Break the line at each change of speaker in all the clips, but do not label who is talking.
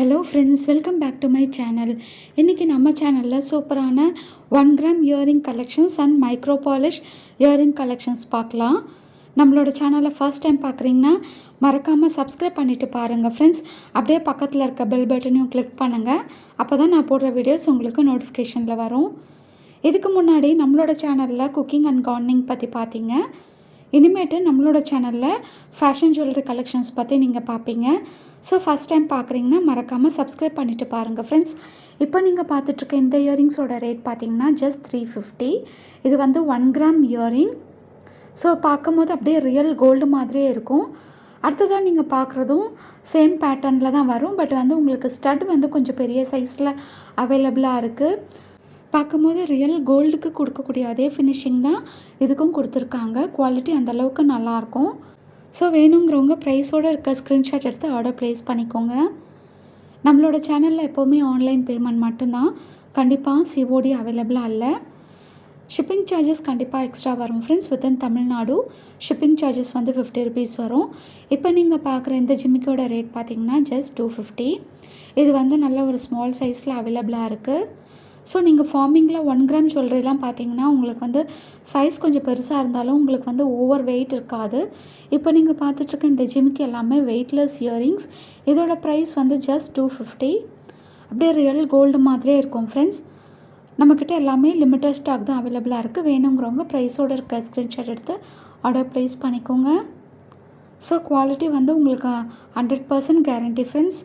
Hello friends welcome back to my channel இன்றைக்கி நம்ம சேனலில் சூப்பரான one gram earring collections and micro polish earring collections பார்க்கலாம். நம்மளோட சேனலை ஃபர்ஸ்ட் டைம் பார்க்குறீங்கன்னா மறக்காமல் சப்ஸ்கிரைப் பண்ணிவிட்டு பாருங்கள் ஃப்ரெண்ட்ஸ் அப்படியே பக்கத்தில் இருக்க பெல் பட்டனையும் கிளிக் பண்ணுங்கள் அப்போ தான் நான் போடுற வீடியோஸ் உங்களுக்கு நோட்டிஃபிகேஷனில் வரும். இதுக்கு முன்னாடி நம்மளோட சேனலில் குக்கிங் அண்ட் கார்டனிங் பற்றி பார்த்தீங்க. இனிமேட்டு நம்மளோட சேனலில் ஃபேஷன் ஜுவல்லரி கலெக்ஷன்ஸ் பற்றி நீங்கள் பார்ப்பீங்க ஸோ ஃபஸ்ட் டைம் பார்க்குறீங்கன்னா மறக்காமல் சப்ஸ்கிரைப் பண்ணிவிட்டு பாருங்கள் ஃப்ரெண்ட்ஸ் இப்போ நீங்கள் பார்த்துட்ருக்க இந்த இயரிங்ஸோட ரேட் பார்த்தீங்கன்னா ஜஸ்ட் த்ரீ ஃபிஃப்டி இது வந்து ஒன் கிராம் இயரிங் ஸோ பார்க்கும்போது அப்படியே ரியல் கோல்டு மாதிரியே இருக்கும். அடுத்ததாக நீங்கள் பார்க்குறதும் சேம் பேட்டர்னில் தான் வரும். பட் வந்து உங்களுக்கு ஸ்டட் வந்து கொஞ்சம் பெரிய சைஸில் அவைலபிளாக இருக்குது பார்க்கும்போது ரியல் கோல்டுக்கு கொடுக்கக்கூடிய அதே ஃபினிஷிங் தான் இதுக்கும் கொடுத்துருக்காங்க. குவாலிட்டி அந்தளவுக்கு நல்லாயிருக்கும். ஸோ வேணுங்கிறவங்க ப்ரைஸோடு இருக்க ஸ்க்ரீன்ஷாட் எடுத்து ஆர்டர் ப்ளேஸ் பண்ணிக்கோங்க. நம்மளோட சேனலில் எப்போவுமே ஆன்லைன் பேமெண்ட் மட்டும்தான். கண்டிப்பாக சிஓடி அவைலபிளாக இல்லை. ஷிப்பிங் சார்ஜஸ் கண்டிப்பாக எக்ஸ்ட்ரா வரும் friends within Tamil Nadu shipping charges வந்து ஃபிஃப்டி ருபீஸ் வரும். இப்போ நீங்கள் பார்க்குற இந்த ஜிம்மிக்கோட ரேட் பார்த்தீங்கன்னா ஜஸ்ட் டூ ஃபிஃப்டி இது வந்து நல்ல ஒரு ஸ்மால் சைஸில் அவைலபிளாக இருக்குது ஸோ நீங்கள் ஃபார்மிங்கில் ஒன் கிராம் ஜுவல்லரிலாம் பார்த்தீங்கன்னா உங்களுக்கு வந்து சைஸ் கொஞ்சம் பெருசாக இருந்தாலும் உங்களுக்கு வந்து ஓவர் வெயிட் இருக்காது. இப்போ நீங்கள் பார்த்துட்ருக்க இந்த ஜிமிக்கு எல்லாமே வெயிட்லெஸ் இயரிங்ஸ் இதோட ப்ரைஸ் வந்து ஜஸ்ட் டூ ஃபிஃப்டி அப்படியே ரியல் கோல்டு மாதிரியே இருக்கும் ஃப்ரெண்ட்ஸ் நம்மக்கிட்ட எல்லாமே லிமிட்டட் ஸ்டாக் தான் அவைலபிளாக இருக்குது வேணுங்கிறவங்க ப்ரைஸோடு இருக்க ஸ்க்ரீன்ஷாட் எடுத்து ஆர்டர் ப்ளேஸ் பண்ணிக்கோங்க. ஸோ குவாலிட்டி வந்து உங்களுக்கு ஹண்ட்ரட் பர்சன்ட் கேரண்டி ஃப்ரெண்ட்ஸ்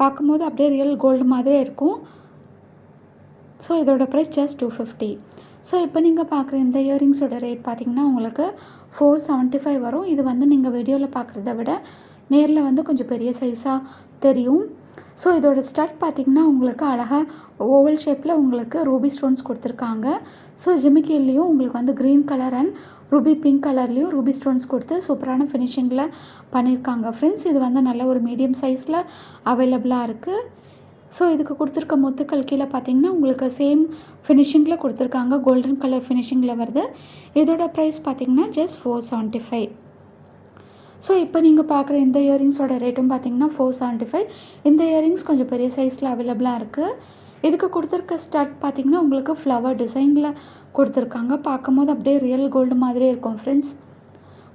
பார்க்கும்போது அப்படியே ரியல் கோல்டு மாதிரியே இருக்கும். ஸோ இதோட price just two fifty so இப்போ நீங்கள் பார்க்குற இந்த இயரிங்ஸோட ரேட் பார்த்திங்கன்னா உங்களுக்கு ஃபோர் செவன்ட்டி ஃபைவ் வரும். இது வந்து நீங்கள் வீடியோவில் பார்க்குறத விட நேரில் வந்து கொஞ்சம் பெரிய சைஸாக தெரியும். ஸோ இதோட ஸ்டட் பார்த்திங்கன்னா உங்களுக்கு அழகாக ஓவல் ஷேப்பில் உங்களுக்கு ரூபி ஸ்டோன்ஸ் கொடுத்துருக்காங்க. ஸோ ஜிமிக்கிலையும் உங்களுக்கு வந்து green colour and ruby pink கலர்லேயும் ரூபி ஸ்டோன்ஸ் கொடுத்து சூப்பரான ஃபினிஷிங்கில் பண்ணியிருக்காங்க ஃப்ரெண்ட்ஸ் இது வந்து நல்ல ஒரு மீடியம் சைஸில் அவைலபிளாக இருக்குது ஸோ இதுக்கு கொடுத்துருக்க முத்துக்கள் கீழே பார்த்தீங்கன்னா உங்களுக்கு சேம் ஃபினிஷிங்கில் கொடுத்துருக்காங்க. கோல்டன் கலர் ஃபினிஷிங்கில் வருது. இதோட ப்ரைஸ் பார்த்தீங்கன்னா just four seventy five so இப்போ நீங்கள் பார்க்குற இந்த இயரிங்ஸோட ரேட்டும் பார்த்தீங்கன்னா ஃபோர் செவன்ட்டி ஃபைவ் இந்த இயரிங்ஸ் கொஞ்சம் பெரிய சைஸில் அவைலபிளாக இருக்குது இதுக்கு கொடுத்துருக்க ஸ்டட் பார்த்திங்கன்னா உங்களுக்கு ஃப்ளவர் டிசைனில் கொடுத்துருக்காங்க. பார்க்கும்போது அப்படியே ரியல் கோல்டு மாதிரி இருக்கும் ஃப்ரெண்ட்ஸ்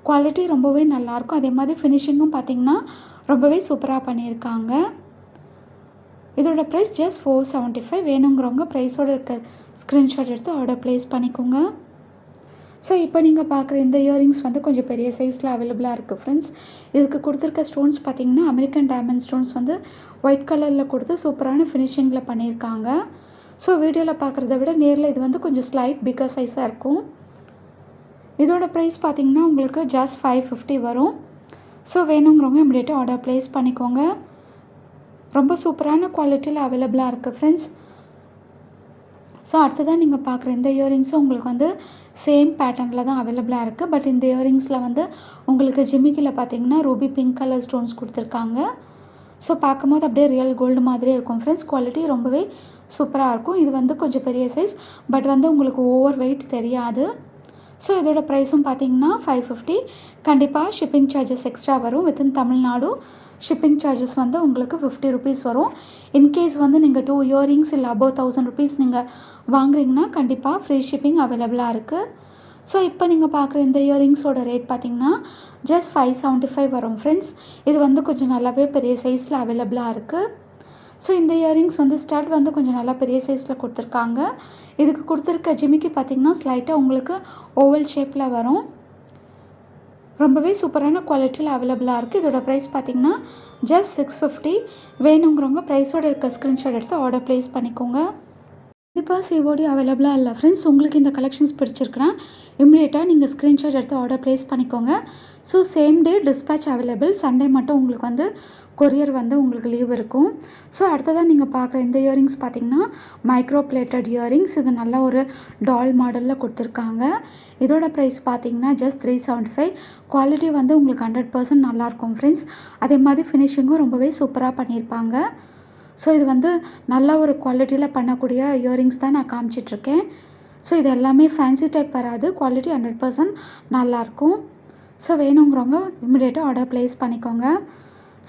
குவாலிட்டி ரொம்பவே நல்லாயிருக்கும் அதே மாதிரி ஃபினிஷிங்கும் பார்த்திங்கன்னா ரொம்பவே சூப்பராக பண்ணியிருக்காங்க. இதோட price just four seventy five வேணுங்கிறவங்க ப்ரைஸோடு இருக்க ஸ்க்ரீன்ஷாட் எடுத்து ஆர்டர் ப்ளேஸ் பண்ணிக்கோங்க. ஸோ இப்போ நீங்கள் பார்க்குற இந்த இயரிங்ஸ் வந்து கொஞ்சம் பெரிய சைஸில் அவைலபிளாக இருக்குது ஃப்ரெண்ட்ஸ் இதுக்கு கொடுத்துருக்க ஸ்டோன்ஸ் பார்த்திங்கன்னா அமெரிக்கன் டைமண்ட் ஸ்டோன்ஸ் வந்து ஒயிட் கலரில் கொடுத்து சூப்பரான ஃபினிஷிங்கில் பண்ணியிருக்காங்க. ஸோ வீடியோவில் பார்க்குறத விட நேரில் இது வந்து கொஞ்சம் ஸ்லைட் பிக்கர் சைஸாக இருக்கும். இதோட ப்ரைஸ் பார்த்திங்கன்னா உங்களுக்கு ஜஸ்ட் ஃபைவ் ஃபிஃப்டி வரும். ஸோ வேணுங்கிறவங்க இம்மிடியேட்டாக ஆர்டர் ப்ளேஸ் பண்ணிக்கோங்க. ரொம்ப சூப்பரான குவாலிட்டியில் அவைலபிளாக இருக்குது ஃப்ரெண்ட்ஸ் ஸோ அடுத்ததாக நீங்கள் பார்க்குற இந்த இயரிங்ஸும் உங்களுக்கு வந்து சேம் பேட்டர்னில் தான் அவைலபிளாக இருக்குது பட் இந்த இயரிங்ஸில் வந்து உங்களுக்கு ஜிமிக்கில் பார்த்தீங்கன்னா ரூபி பிங்க் கலர் ஸ்டோன்ஸ் கொடுத்துருக்காங்க. ஸோ பார்க்கும்போது அப்படியே ரியல் கோல்டு மாதிரியே இருக்கும் ஃப்ரெண்ட்ஸ் குவாலிட்டி ரொம்பவே சூப்பராக இருக்கும். இது வந்து கொஞ்சம் பெரிய சைஸ் பட் வந்து உங்களுக்கு ஓவர் வெயிட் தெரியாது. ஸோ இதோட ப்ரைஸும் பார்த்தீங்கன்னா ஃபைவ் ஃபிஃப்டி கண்டிப்பாக ஷிப்பிங் சார்ஜஸ் எக்ஸ்ட்ரா வரும். வித்தின் தமிழ்நாடு ஷிப்பிங் சார்ஜஸ் வந்து உங்களுக்கு ஃபிஃப்டி ருபீஸ் வரும். இன்கேஸ் வந்து நீங்கள் டூ இயரிங்ஸ் இல்லை அபவ் தௌசண்ட் ருபீஸ் நீங்கள் வாங்குறீங்கன்னா கண்டிப்பாக ஃப்ரீ ஷிப்பிங் அவைலபிளாக இருக்குது ஸோ இப்போ நீங்கள் பார்க்குற இந்த இயரிங்ஸோட ரேட் பார்த்தீங்கன்னா ஜஸ்ட் ஃபைவ் செவன்ட்டி ஃபைவ் வரும் ஃப்ரெண்ட்ஸ் இது வந்து கொஞ்சம் நல்லாவே பெரிய சைஸில் அவைலபிளாக இருக்குது ஸோ இந்த இயரிங்ஸ் வந்து ஸ்டட் வந்து கொஞ்சம் நல்லா பெரிய சைஸில் கொடுத்துருக்காங்க. இதுக்கு கொடுத்துருக்க ஜிமிக்கு பார்த்திங்கன்னா ஸ்லைட்டாக உங்களுக்கு ஓவல் ஷேப்பில் வரும். ரொம்பவே சூப்பரான குவாலிட்டியில் அவைலபிளாக இருக்குது இதோட ப்ரைஸ் பார்த்திங்கன்னா ஜஸ்ட் சிக்ஸ் ஃபிஃப்டி வேணுங்கிறவங்க ப்ரைஸோடு இருக்க ஸ்க்ரீன்ஷாட் எடுத்து ஆர்டர் ப்ளேஸ் பண்ணிக்கோங்க. கண்டிப்பாக சேவோடி அவைலபிளாக இல்லை. ஃப்ரெண்ட்ஸ் உங்களுக்கு இந்த கலெக்ஷன்ஸ் பிடிச்சிருக்குன்னா இம்மிடியேட்டாக நீங்கள் ஸ்க்ரீன்ஷாட் எடுத்து ஆர்டர் ப்ளேஸ் பண்ணிக்கோங்க. So same day dispatch available Sunday மட்டும் உங்களுக்கு வந்து கொரியர் வந்து உங்களுக்கு லீவ் இருக்கும். ஸோ அடுத்ததாக நீங்கள் பார்க்குற இந்த இயரிங்ஸ் பார்த்திங்கன்னா மைக்ரோ பிளேட்டட் இயரிங்ஸ் இது நல்ல ஒரு டால் மாடலில் கொடுத்துருக்காங்க. இதோட ப்ரைஸ் பார்த்திங்கன்னா just three seventy five quality வந்து உங்களுக்கு ஹண்ட்ரட் பர்சன்ட் நல்லாயிருக்கும் ஃப்ரெண்ட்ஸ் அதே மாதிரி ஃபினிஷிங்கும் ரொம்பவே சூப்பராக பண்ணியிருப்பாங்க. ஸோ இது வந்து நல்ல ஒரு குவாலிட்டியில் பண்ணக்கூடிய இயரிங்ஸ் தான் நான் காமிச்சிட்ருக்கேன். ஸோ இது எல்லாமே ஃபேன்சி டைப் வராது. குவாலிட்டி ஹண்ட்ரட் பர்சன்ட் நல்லாயிருக்கும். ஸோ வேணுங்கிறவங்க இமிடியேட்டாக ஆர்டர் ப்ளேஸ் பண்ணிக்கோங்க.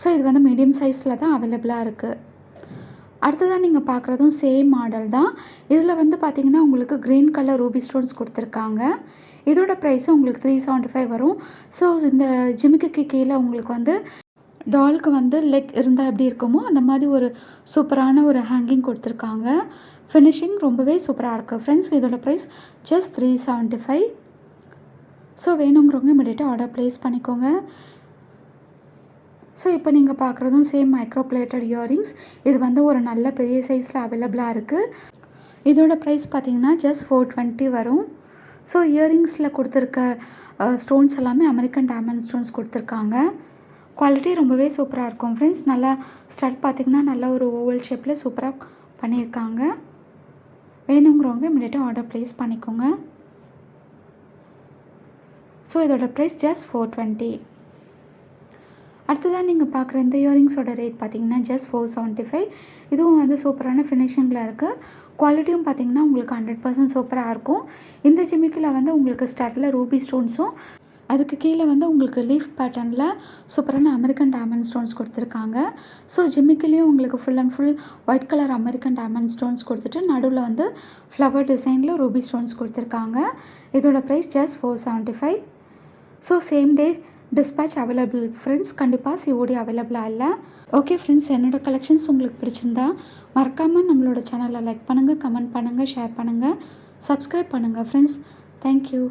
ஸோ இது வந்து மீடியம் சைஸில் தான் அவைலபிளாக இருக்குது அடுத்ததாக நீங்கள் பார்க்குறதும் சேம் மாடல் தான். இதில் வந்து பார்த்தீங்கன்னா உங்களுக்கு க்ரீன் கலர் ரூபி ஸ்டோன்ஸ் கொடுத்துருக்காங்க. இதோட ப்ரைஸும் உங்களுக்கு த்ரீ செவன்ட்டி ஃபைவ் வரும். ஸோ இந்த ஜிமிக்கு கீழே உங்களுக்கு வந்து டாலுக்கு வந்து லெக் இருந்தால் எப்படி இருக்குமோ அந்த மாதிரி ஒரு சூப்பரான ஒரு ஹேங்கிங் கொடுத்துருக்காங்க. ஃபினிஷிங் ரொம்பவே சூப்பராக இருக்குது ஃப்ரெண்ட்ஸ் இதோட price just three seventy five so வேணுங்கிறவங்க இமிடியேட்டாக ஆர்டர் ப்ளேஸ் பண்ணிக்கோங்க. ஸோ இப்போ நீங்கள் பார்க்குறதும் சேம் மைக்ரோ பிளேட்டட் இயரிங்ஸ் இது வந்து ஒரு நல்ல பெரிய சைஸில் அவைலபிளாக இருக்குது இதோட ப்ரைஸ் பார்த்தீங்கன்னா ஜஸ்ட் ஃபோர் டுவெண்ட்டி வரும். ஸோ இயரிங்ஸில் கொடுத்துருக்க ஸ்டோன்ஸ் எல்லாமே அமெரிக்கன் டைமண்ட் ஸ்டோன்ஸ் கொடுத்துருக்காங்க. குவாலிட்டி ரொம்பவே சூப்பராக இருக்கும் ஃப்ரெண்ட்ஸ் நல்லா ஸ்டட் பார்த்திங்கன்னா நல்ல ஒரு ஓவல் ஷேப்பில் சூப்பராக பண்ணியிருக்காங்க. வேணுங்கிறவங்க இமீடியட்டாக ஆர்டர் ப்ளேஸ் பண்ணிக்கோங்க. ஸோ இதோட ப்ரைஸ் ஜஸ்ட் ஃபோர் டுவெண்ட்டி அடுத்ததாக நீங்கள் பார்க்குற இந்த இயரிங்ஸோட ரேட் பார்த்தீங்கன்னா ஜஸ்ட் ஃபோர் செவன்ட்டி ஃபைவ் இதுவும் வந்து சூப்பரான ஃபினிஷிங்கில் இருக்குது குவாலிட்டியும் பார்த்தீங்கன்னா உங்களுக்கு ஹண்ட்ரட் பர்சன்ட் சூப்பராக இருக்கும். இந்த ஜிமிக்கில் வந்து உங்களுக்கு ஸ்டட்டில் ரூபி ஸ்டோன்ஸும் அதுக்கு கீழே வந்து உங்களுக்கு லீஃப் பேட்டர்னில் சூப்பரான அமெரிக்கன் டைமண்ட் ஸ்டோன்ஸ் கொடுத்துருக்காங்க. ஸோ ஜிம்மிக்கிலையும் உங்களுக்கு full and full white colour American diamond stones கொடுத்துட்டு நடுவில் வந்து ஃப்ளவர் டிசைனில் ரூபி ஸ்டோன்ஸ் கொடுத்துருக்காங்க. இதோட price just four seventy five so same day dispatch available friends கண்டிப்பாக சிஓடி அவைலபிளாக இல்லை. ஓகே ஃப்ரெண்ட்ஸ் என்னோடய கலெக்ஷன்ஸ் உங்களுக்கு பிடிச்சிருந்தா மறக்காமல் நம்மளோட சேனலை லைக் பண்ணுங்கள் கமெண்ட் பண்ணுங்கள் ஷேர் பண்ணுங்கள் சப்ஸ்கிரைப் பண்ணுங்கள் ஃப்ரெண்ட்ஸ் தேங்க்யூ